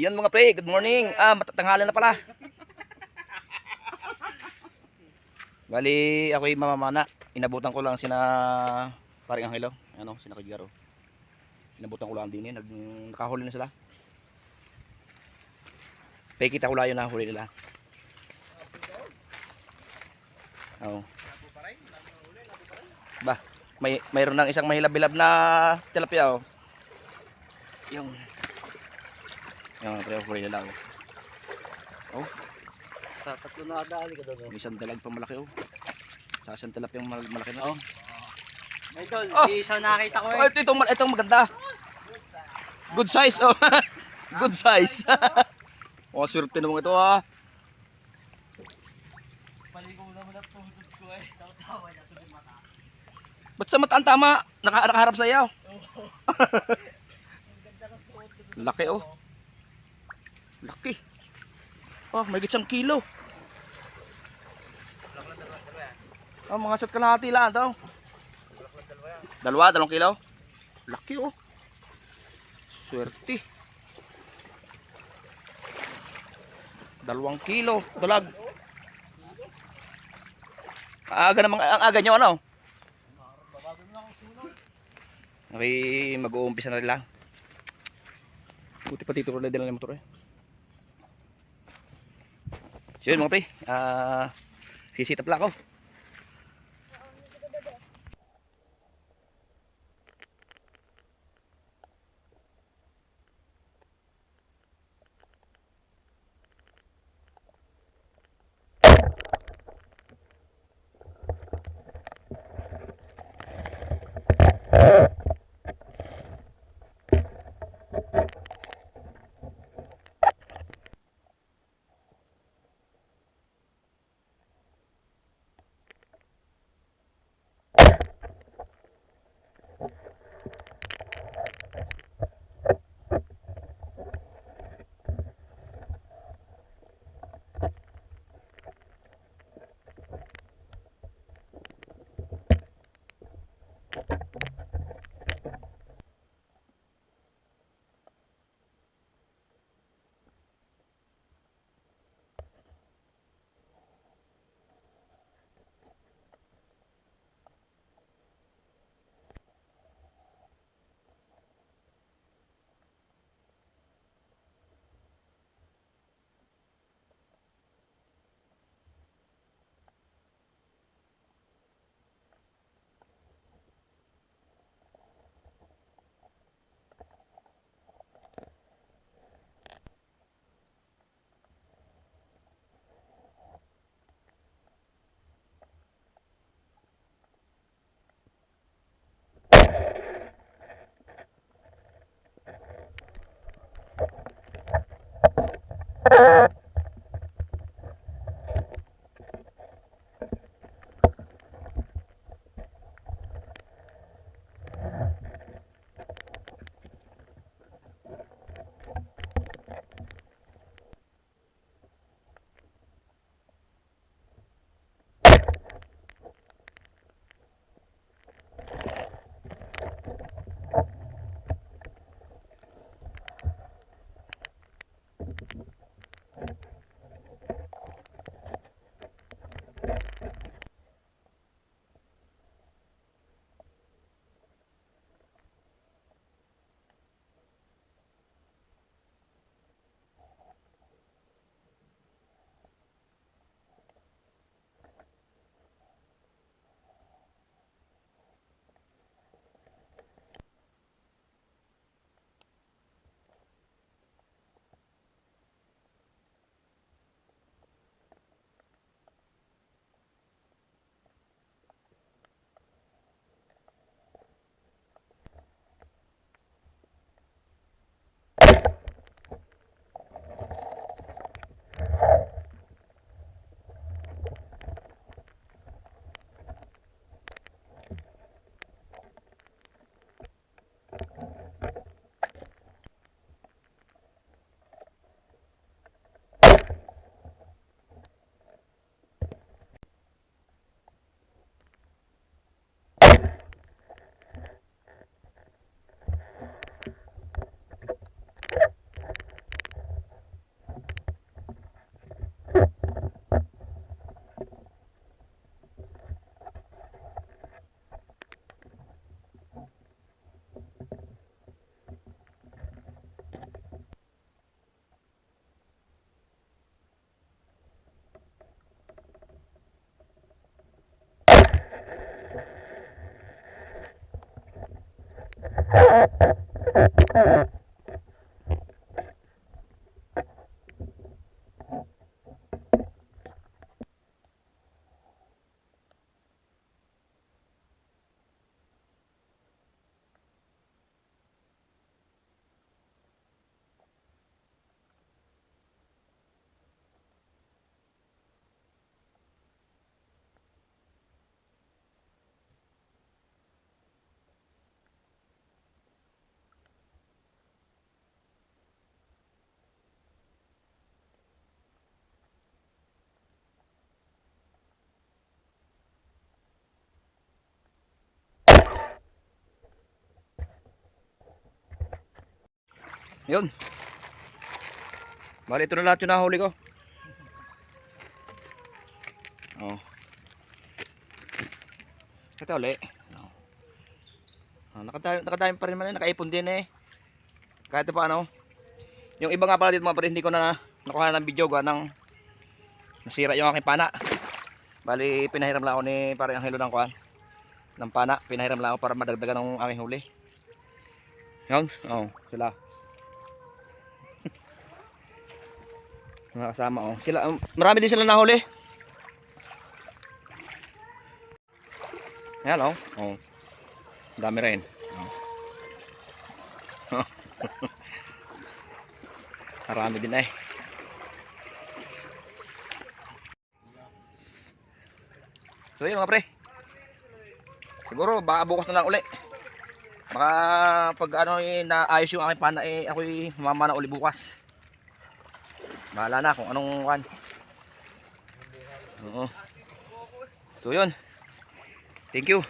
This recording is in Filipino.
Yan mga pre, good morning. Ah, matatanghalan na pala. Bali, ako'y mamamana. Inabutan ko lang sina paring Angelo. Ano, sina Kagaro. Inabutan ko lang din yun. Nag, nakahuli na sila. Pekita ko lang yun nahuli nila. Oo. Ba, may mayroon ng isang mahilab-bilab na tilapia oh. Yung yung pre huli nila oh. Sa tatlo na dali ka doon. May isang dalag pa malaki oh. Sa isang tilapia mal malaki na oh. Idol, Oh! isa nakita ko Oh, eh. ito itong mal- itong maganda. Good size oh. Good size. oh, swerte naman ito ah. Paligo naman ang tuhod ko eh. Tawa-tawa niya sa mata. Ba't sa mataan tama? Naka nakaharap sa iyo. Laki oh. Laki. Oh, may gitsang kilo. Oh, mga sat kalahati lang daw. Dalawa, dalawang kilo. Laki oh. Swerte. Dalawang kilo. Dalag. Aga namang, ang aga nyo ano? Okay, mag-uumpisa na rin lang. Buti pa dito rin ng motor eh. So yun mga pre, ah sisitap lang ako. Yun. Bali, ito na lahat yung nahuli ko. Oh. Ito uli. Oh. Oh, nakadami, nakadami pa rin man eh. Nakaipon din eh. Kahit pa ano. Yung iba nga pala dito mga pare, hindi ko na nakuha ng video gawa ng nasira yung aking pana. Bali, pinahiram lang ako ni pare Angelo ng kuhan. Ng pana. Pinahiram lang ako para madagdagan ng aking huli. Yun. Oh, sila. Mga kasama oh. Sila, um, marami din sila nahuli. Yan oh. Oh. Dami rin. Oh. marami din eh. So yun mga pre. Siguro baka bukas na lang uli. Baka pag ano eh, naayos yung aking pana eh ako'y mamana uli bukas. Bahala na kung anong kan. Oo. So yun. Thank you.